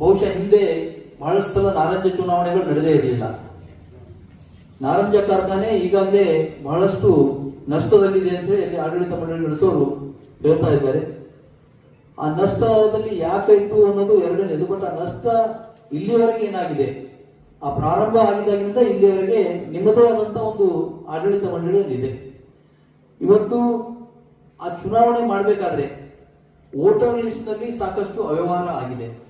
ಬಹುಶಃ ಹಿಂದೆ ಬಹಳಷ್ಟು ಸಲ ನಾರಂಜ ಚುನಾವಣೆಗಳು ನಡೆದೇ ಇರಲಿಲ್ಲ. ನಾರಂಜ ಕಾರ್ಖಾನೆ ಈಗಾಗಲೇ ಬಹಳಷ್ಟು ನಷ್ಟದಲ್ಲಿದೆ ಅಂತ ಹೇಳಿ ಆಡಳಿತ ಮಂಡಳಿ ನಡೆಸೋರು ಹೇಳ್ತಾ ಇದ್ದಾರೆ. ಆ ನಷ್ಟದಲ್ಲಿ ಯಾಕಾಯ್ತು ಅನ್ನೋದು ಎರಡನೇದು ಬಟ್ ಆ ನಷ್ಟ ಇಲ್ಲಿವರೆಗೆ ಏನಾಗಿದೆ? ಆ ಪ್ರಾರಂಭ ಆಗಿದಾಗಿನಿಂದ ಇಲ್ಲಿವರೆಗೆ ನಿಮ್ಮದೇ ಆದಂತ ಒಂದು ಆಡಳಿತ ಮಂಡಳಿಯಲ್ಲಿದೆ. ಇವತ್ತು ಆ ಚುನಾವಣೆ ಮಾಡಬೇಕಾದ್ರೆ ವೋಟರ್ ಲಿಸ್ಟ್ನಲ್ಲಿ ಸಾಕಷ್ಟು ಅವ್ಯವಹಾರ ಆಗಿದೆ.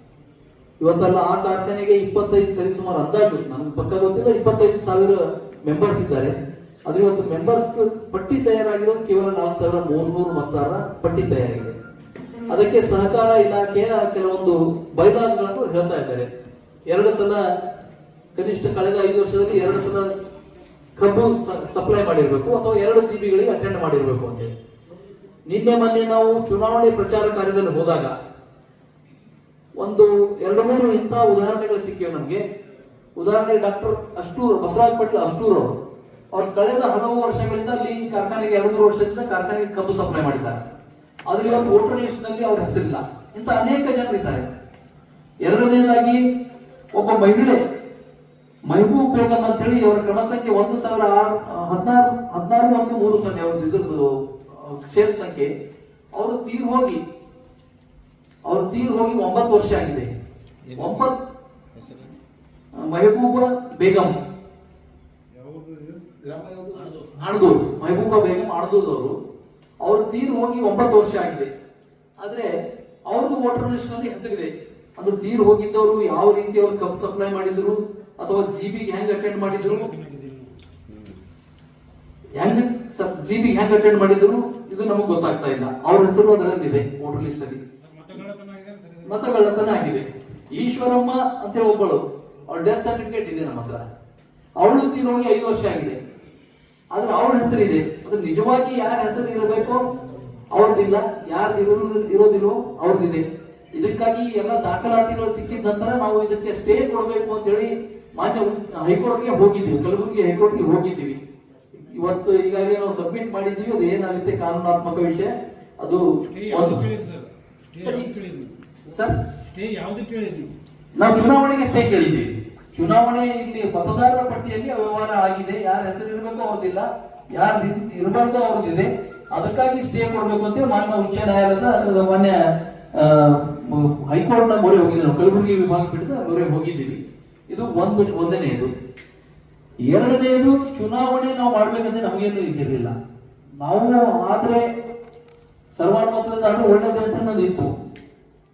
ಇವತ್ತೆಲ್ಲ ಆ ಕಾರ್ಖಾನೆಗೆ ಇಪ್ಪತ್ತೈದು ಸರಿ ಸುಮಾರು ಅಂದಾಜು ನನ್ಗೆ ಪಕ್ಕ ಗೊತ್ತಿಲ್ಲ, ಇಪ್ಪತ್ತೈದು ಸಾವಿರ ಮೆಂಬರ್ಸ್ ಇದ್ದಾರೆ. ಆದ್ರೆ ಇವತ್ತು ಮೆಂಬರ್ಸ್ ಪಟ್ಟಿ ತಯಾರಾಗಿರೋದು ಕೇವಲ ನಾಲ್ಕು ಸಾವಿರ ಮೂರ್ನೂರು ಮತದಾರರ ಪಟ್ಟಿ ತಯಾರಾಗಿದೆ ಅದಕ್ಕೆ ಸಹಕಾರ ಇಲಾಖೆಯ ಕೆಲವೊಂದು ಬೈಲಾಸ್ಗಳನ್ನು ಹೇಳ್ತಾ ಇದ್ದಾರೆ. ಎರಡು ಸಲ ಕನಿಷ್ಠ ಕಳೆದ ಐದು ವರ್ಷದಲ್ಲಿ ಎರಡು ಸಲ ಕಬ್ಬು ಸಪ್ಲೈ ಮಾಡಿರ್ಬೇಕು ಅಥವಾ ಎರಡು ಸಿಬಿಗಳಿಗೆ ಅಟೆಂಡ್ ಮಾಡಿರ್ಬೇಕು ಅಂತೇಳಿ ನಿನ್ನೆ ಮೊನ್ನೆ ನಾವು ಚುನಾವಣೆ ಪ್ರಚಾರ ಕಾರ್ಯದಲ್ಲಿ ಹೋದಾಗ ಒಂದು ಎರಡು ಮೂರು ಇಂತಹ ಉದಾಹರಣೆಗಳು ಸಿಕ್ಕಿವೆ ನಮಗೆ. ಉದಾಹರಣೆಗೆ ಡಾಕ್ಟರ್ ಅಷ್ಟೂರ್, ಬಸವರಾಜ್ ಪಟೇಲ್ ಅಷ್ಟೂರ್ ಅವರು. ಅವ್ರು ಕಳೆದ ಹಲವು ವರ್ಷಗಳಿಂದ ಅಲ್ಲಿ ಕಾರ್ಖಾನೆಗೆ, ಎರಡು ಮೂರು ವರ್ಷದಿಂದ ಕಾರ್ಖಾನೆಗೆ ಕಬ್ಬು ಸಪ್ಲೈ ಮಾಡಿದ್ದಾರೆ. ಆದ್ರೆ ಇವತ್ತು ವೋಟರ್ ಲಿಸ್ಟ್ನಲ್ಲಿ ಅವ್ರ ಹೆಸರಿಲ್ಲ. ಇಂತ ಅನೇಕ ಜನರಿದ್ದಾರೆ ಎರಡನೇದಾಗಿ ಒಬ್ಬ ಮಹಿಳೆ, ಮೈಬೂಬ್ ಬೇಗಂ ಅಂತ ಹೇಳಿ ಅವರ ಕ್ರಮ ಸಂಖ್ಯೆ ಒಂದು ಸಾವಿರ ಆರು, ಹದಿನಾರು ಹದಿನಾರು ಒಂದು ಮೂರು ಸೊನ್ನೆ, ಅವ್ರದ್ದು ಇದ್ರದ್ದು ಶೇರ್ ಸಂಖ್ಯೆ. ಅವರು ತೀರ್ ಹೋಗಿ ಅವ್ರು ತೀರ್ ಹೋಗಿ ಒಂಬತ್ತು ವರ್ಷ ಆಗಿದೆ. ಒಂಬತ್ತು ಮೆಹಬೂಬ ಬೇಗಂ. ಆಣದೂರು ಮೆಹಬೂಬ ಬೇಗಂ ಆಣದೂರದವರು ಅವ್ರು. ತೀರ್ ಹೋಗಿ ಒಂಬತ್ತು ವರ್ಷ ಆಗಿದೆ. ಆದ್ರೆ ಅವ್ರದ್ದು ವೋಟರ್ ಲಿಸ್ಟ್ನಲ್ಲಿ ಹೆಸರಿದೆ. ಅದು ತೀರ್ ಹೋಗಿದ್ದವರು ಯಾವ ರೀತಿ ಅವ್ರು ಕಪ್ ಸಪ್ಲೈ ಮಾಡಿದ್ರು ಅಥವಾ ಜಿಬಿಗೆ ಹೆಂಗ್ ಅಟೆಂಡ್ ಮಾಡಿದ್ರು? ಹೆಂಗ್ ಜಿಬಿ ಹೆಂಗ್ ಅಟೆಂಡ್ ಮಾಡಿದ್ರು? ಇದು ನಮಗೆ ಗೊತ್ತಾಗ್ತಾ ಇಲ್ಲ. ಅವ್ರ ಹೆಸರು ಅದರಲ್ಲಿದೆ ವೋಟರ್ ಲಿಸ್ಟ್ ಅಲ್ಲಿ. ಮತಗಳ್ಳತನ ಆಗಿದೆ ಈಶ್ವರಮ್ಮ ಅಂತ ಹೇಳಿ ಒಬ್ಬಳು. ಅವಳ ಡೆತ್ ಸರ್ಟಿಫಿಕೇಟ್ ಇದೆ ನಮ್ಮ ಹತ್ರ. ಅವಳು ತೀರೋಗಿ ಐದು ವರ್ಷ ಆಗಿದೆ. ಆದ್ರೆ ಅವಳ ಹೆಸರಿದೆ. ಅದ್ರ ನಿಜವಾಗಿ ಯಾರ ಹೆಸರು ಇರಬೇಕು? ಅವ್ರದ್ದಿಲ್ಲ. ಯಾರು ಇರೋ ಇರೋದಿಲ್ಲೋ ಅವ್ರದ್ದಿದೆ. ಇದಕ್ಕಾಗಿ ಎಲ್ಲ ದಾಖಲಾತಿಗಳು ಸಿಕ್ಕಿದ ನಂತರ ನಾವು ಇದಕ್ಕೆ ಸ್ಟೇ ಕೊಡಬೇಕು ಅಂತ ಹೇಳಿ ಮಾನ್ಯ ಹೈಕೋರ್ಟ್ಗೆ ಹೋಗಿದ್ದೀವಿ. ಕಲಬುರಗಿ ಹೈಕೋರ್ಟ್ಗೆ ಹೋಗಿದ್ದೀವಿ. ಇವತ್ತು ಈಗಾಗಲೇ ನಾವು ಸಬ್ಮಿಟ್ ಮಾಡಿದ್ದೀವಿ. ಅದು ಏನಾಗುತ್ತೆ? ಕಾನೂನಾತ್ಮಕ ವಿಷಯ. ಅದು ಸರ್ ಸ್ಟೇ ಯಾವ್ದು ಕೇಳಿದ್ರಿ ನಾವು? ಚುನಾವಣೆಗೆ ಸ್ಟೇ ಕೇಳಿದ್ವಿ. ಚುನಾವಣೆ ಇಲ್ಲಿ ಮತದಾರರ ಪಟ್ಟಿಯಲ್ಲಿ ವ್ಯವಹಾರ ಆಗಿದೆ. ಯಾರ ಹೆಸರು ಇರಬೇಕು ಅವ್ರದಿಲ್ಲ ಯಾರು ಇರಬಾರ್ದು ಅವ್ರದ್ದಿದೆ. ಅದಕ್ಕಾಗಿ ಸ್ಟೇ ಕೊಡ್ಬೇಕು ಅಂತ ಮಾನ್ಯ ಉಚ್ಚ ನ್ಯಾಯಾಲಯದ ಮಾನ್ಯ ಹೈಕೋರ್ಟ್ನ ಮೊರೆ ಹೋಗಿದ್ದೀವಿ ನಾವು ಕಲಬುರಗಿ ವಿಭಾಗ ಪೀಠದ ಮೊರೆ ಹೋಗಿದ್ದೀವಿ. ಇದು ಒಂದು ಒಂದನೇದು ಎರಡನೇದು ಚುನಾವಣೆ ನಾವು ಮಾಡ್ಬೇಕಂದ್ರೆ ನಮಗೇನು ಇದ್ದಿರಲಿಲ್ಲ ನಾವು ಆದ್ರೆ ಸರ್ವಾನುಮತದಿಂದ ಆದ್ರೆ ಒಳ್ಳೇದೇ ಅಂತ ಅನ್ನೋದು ಇತ್ತು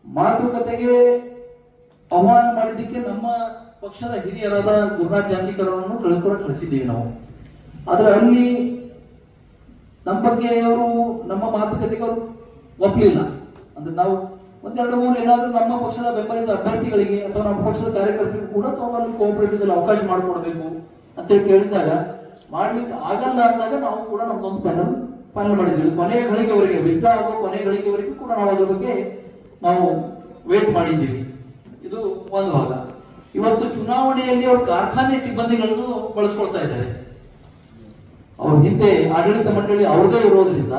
ಮಾತುಕತೆಗೆ ಅವಮಾನ ಮಾಡಿದ್ದಕ್ಕೆ ನಮ್ಮ ಪಕ್ಷದ ಹಿರಿಯರಾದ ಗುರುರಾಜ್ ಜಾಂತಿಕರ್ ಅವರನ್ನು ಕಳ್ಕೊಂಡು ಕಳಿಸಿದ್ದೀವಿ ನಾವು. ಆದ್ರೆ ಅಲ್ಲಿ ನಮ್ಮ ಬಗ್ಗೆ ಅವರು ನಮ್ಮ ಮಾತುಕತೆಗೆ ಅವರು ಒಪ್ಪಲಿಲ್ಲ ಅಂದ್ರೆ ನಾವು ಒಂದೆರಡು ಮೂರು ಏನಾದರೂ ನಮ್ಮ ಪಕ್ಷದ ಬೆಂಬಲಿತ ಅಭ್ಯರ್ಥಿಗಳಿಗೆ ಅಥವಾ ನಮ್ಮ ಪಕ್ಷದ ಕಾರ್ಯಕರ್ತರಿಗೂ ಕೂಡ ತಾವು ಕೋಆಪರೇಟಿವ್ ಅವಕಾಶ ಮಾಡಿಕೊಡ್ಬೇಕು ಅಂತೇಳಿ ಕೇಳಿದಾಗ ಮಾಡ್ಲಿಕ್ಕೆ ಆಗಲ್ಲ ಅಂದಾಗ ನಾವು ಕೂಡ ನಮ್ದೊಂದು ಪ್ಯಾನಲ್ ಫೈನಲ್ ಮಾಡಿದ್ವಿ. ಕೊನೆಯ ಗಳಿಗೆವರೆಗೆ ವಿಡ್ರಾ ಆಗೋ ಕೊನೆಯ ಗಳಿಗೆವರೆಗೂ ಕೂಡ ನಾವು ಅದರ ಬಗ್ಗೆ ನಾವು ವೇಟ್ ಮಾಡಿದ್ದೀವಿ. ಇದು ಒಂದು ಭಾಗ. ಇವತ್ತು ಚುನಾವಣೆಯಲ್ಲಿ ಅವರು ಕಾರ್ಖಾನೆ ಸಿಬ್ಬಂದಿಗಳನ್ನು ಬಳಸ್ಕೊಳ್ತಾ ಇದ್ದಾರೆ. ಅವ್ರ ಹಿಂದೆ ಆಡಳಿತ ಮಂಡಳಿ ಅವ್ರದೇ ಇರೋದ್ರಿಂದ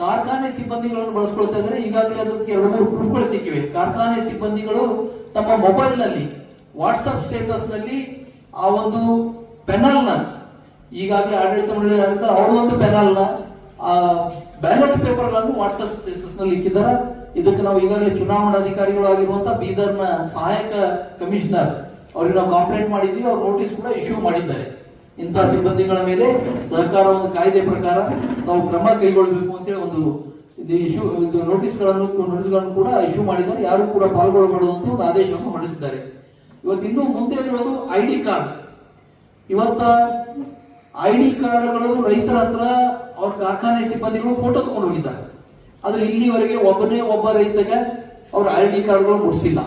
ಕಾರ್ಖಾನೆ ಸಿಬ್ಬಂದಿಗಳನ್ನು ಬಳಸ್ಕೊಳ್ತಾ ಇದ್ದಾರೆ. ಈಗಾಗಲೇ ಅದಕ್ಕೆ ಎರಡು ಮೂರು ಪ್ರೂಫ್ಗಳು ಸಿಕ್ಕಿವೆ. ಕಾರ್ಖಾನೆ ಸಿಬ್ಬಂದಿಗಳು ತಮ್ಮ ಮೊಬೈಲ್ನಲ್ಲಿ ವಾಟ್ಸ್ಆಪ್ ಸ್ಟೇಟಸ್ನಲ್ಲಿ ಆ ಒಂದು ಪೆನಲ್ನ, ಈಗಾಗಲೇ ಆಡಳಿತ ಮಂಡಳಿ ಆಡಳಿತ ಅವ್ರದೊಂದು ಪೆನಲ್ ಆ ಬ್ಯಾಲೆಟ್ ಪೇಪರ್ಗಳನ್ನು ವಾಟ್ಸ್ಆಪ್ ಸ್ಟೇಟಸ್ನಲ್ಲಿ ಇಕ್ಕಿದ್ದಾರೆ. ಇದಕ್ಕೆ ನಾವು ಈಗಾಗಲೇ ಚುನಾವಣಾಧಿಕಾರಿಗಳು ಆಗಿರುವಂತಹ ಬೀದರ್ನ ಸಹಾಯಕ ಕಮಿಷನರ್, ಅವ್ರಿಗೆ ನಾವು ಕಂಪ್ಲೇಂಟ್ ಮಾಡಿದ್ವಿ, ಅವ್ರು ನೋಟಿಸ್ ಕೂಡ ಇಶ್ಯೂ ಮಾಡಿದ್ದಾರೆ. ಇಂತಹ ಸಿಬ್ಬಂದಿಗಳ ಮೇಲೆ ಸಹಕಾರ ಒಂದು ಕಾಯ್ದೆ ಪ್ರಕಾರ ನಾವು ಕ್ರಮ ಕೈಗೊಳ್ಳಬೇಕು ಅಂತೇಳಿ ಒಂದು ಇಶ್ಯೂ ಇದು ನೋಟಿಸ್ಗಳನ್ನು ನೋಟಿಸ್ಗಳನ್ನು ಕೂಡ ಇಶ್ಯೂ ಮಾಡಿದ್ದಾರೆ. ಯಾರು ಕೂಡ ಪಾಲ್ಗೊಳ್ಳಬಾರದು ಒಂದು ಆದೇಶವನ್ನು ಹೊರಡಿಸಿದ್ದಾರೆ. ಇವತ್ತು ಇನ್ನು ಮುಂದೆ ಇರೋದು ಐ ಡಿ ಕಾರ್ಡ್ ಇವತ್ತ ಐ ಡಿ ಕಾರ್ಡ್ಗಳು ರೈತರ ಹತ್ರ ಅವ್ರ ಕಾರ್ಖಾನೆ ಸಿಬ್ಬಂದಿಗಳು ಫೋಟೋ ತಗೊಂಡು ಹೋಗಿದ್ದಾರೆ. ಆದ್ರೆ ಇಲ್ಲಿವರೆಗೆ ಒಬ್ಬನೇ ಒಬ್ಬ ರೈತಗೆ ಅವ್ರ ಐ ಡಿ ಕಾರ್ಡ್ಗಳು ಮುಟ್ಸಿಲ್ಲ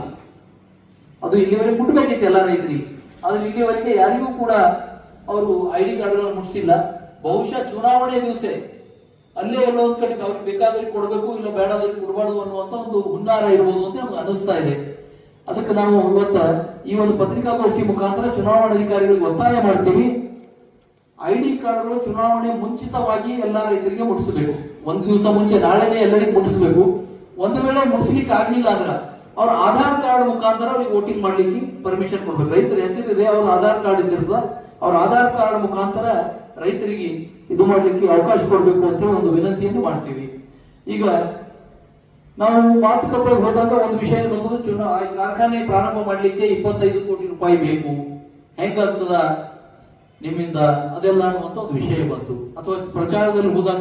ಅದು ಇಲ್ಲಿವರೆಗೆ ಮುಟ್ಬೇಕಿತ್ತು ಎಲ್ಲ ರೈತರಿಗೆ. ಆದ್ರೆ ಇಲ್ಲಿವರೆಗೆ ಯಾರಿಗೂ ಕೂಡ ಅವರು ಐ ಡಿ ಕಾರ್ಡ್ಗಳನ್ನು ಮುಟ್ಸಿಲ್ಲ ಬಹುಶಃ ಚುನಾವಣೆ ದಿವಸ ಅಲ್ಲೇ ಎಲ್ಲೋ ಒಂದ್ ಕಡೆ ಅವ್ರಿಗೆ ಬೇಕಾದ್ರೆ ಕೊಡಬೇಕು, ಇಲ್ಲ ಬೇಡದವ್ರಿಗೆ ಕೊಡಬಾರ್ದು ಅನ್ನುವಂತ ಒಂದು ಹುನ್ನಾರ ಇರ್ಬೋದು ಅಂತ ನಮ್ಗೆ ಅನಿಸ್ತಾ ಇದೆ. ಅದಕ್ಕೆ ನಾವು ಇವತ್ತ ಈ ಒಂದು ಪತ್ರಿಕಾಗೋಷ್ಠಿ ಮುಖಾಂತರ ಚುನಾವಣಾಧಿಕಾರಿಗಳಿಗೆ ಒತ್ತಾಯ ಮಾಡ್ತೀವಿ. ಐ ಡಿ ಕಾರ್ಡ್ಗಳು ಚುನಾವಣೆ ಮುಂಚಿತವಾಗಿ ಎಲ್ಲ ರೈತರಿಗೆ ಮುಟ್ಟಿಸಬೇಕು. ಒಂದು ದಿವಸ ಮುಂಚೆ, ನಾಳೆನೇ ಎಲ್ಲರಿಗೂ ಮುಟ್ಟಿಸಬೇಕು. ಒಂದು ವೇಳೆ ಮುಟ್ಟಿಸ್ಲಿಕ್ಕೆ ಆಗ್ಲಿಲ್ಲ ಅಂದ್ರೆ ಅವ್ರ ಆಧಾರ್ ಕಾರ್ಡ್ ಮುಖಾಂತರ ಅವ್ರಿಗೆ ವೋಟಿಂಗ್ ಮಾಡ್ಲಿಕ್ಕೆ ಪರ್ಮಿಷನ್ ಕೊಡ್ಬೇಕು. ರೈತರ ಹೆಸರಿದೆ ಅವ್ರ ಆಧಾರ್ ಕಾರ್ಡ್ ಇದ್ದಿರ್ತದ. ಅವ್ರ ಆಧಾರ್ ಕಾರ್ಡ್ ಮುಖಾಂತರ ರೈತರಿಗೆ ಇದು ಮಾಡ್ಲಿಕ್ಕೆ ಅವಕಾಶ ಕೊಡ್ಬೇಕು ಅಂತ ಒಂದು ವಿನಂತಿಯನ್ನು ಮಾಡ್ತೀವಿ. ಈಗ ನಾವು ಮಾತುಕತೆಗೆ ಹೋದಾಗ ಒಂದು ವಿಷಯ ಬಂದು ಚುನಾ ಈ ಕಾರ್ಖಾನೆ ಪ್ರಾರಂಭ ಮಾಡ್ಲಿಕ್ಕೆ ಇಪ್ಪತ್ತೈದು ಕೋಟಿ ರೂಪಾಯಿ ಬೇಕು. ಹೆಂಗಾಗ್ತದ? ನಿಮ್ಮಿಂದ ಅದೆಲ್ಲ ಅನ್ನುವಂಥ ಒಂದು ವಿಷಯ ಬಂತು. ಅಥವಾ ಪ್ರಚಾರದಲ್ಲಿ ಹೋದಾಗ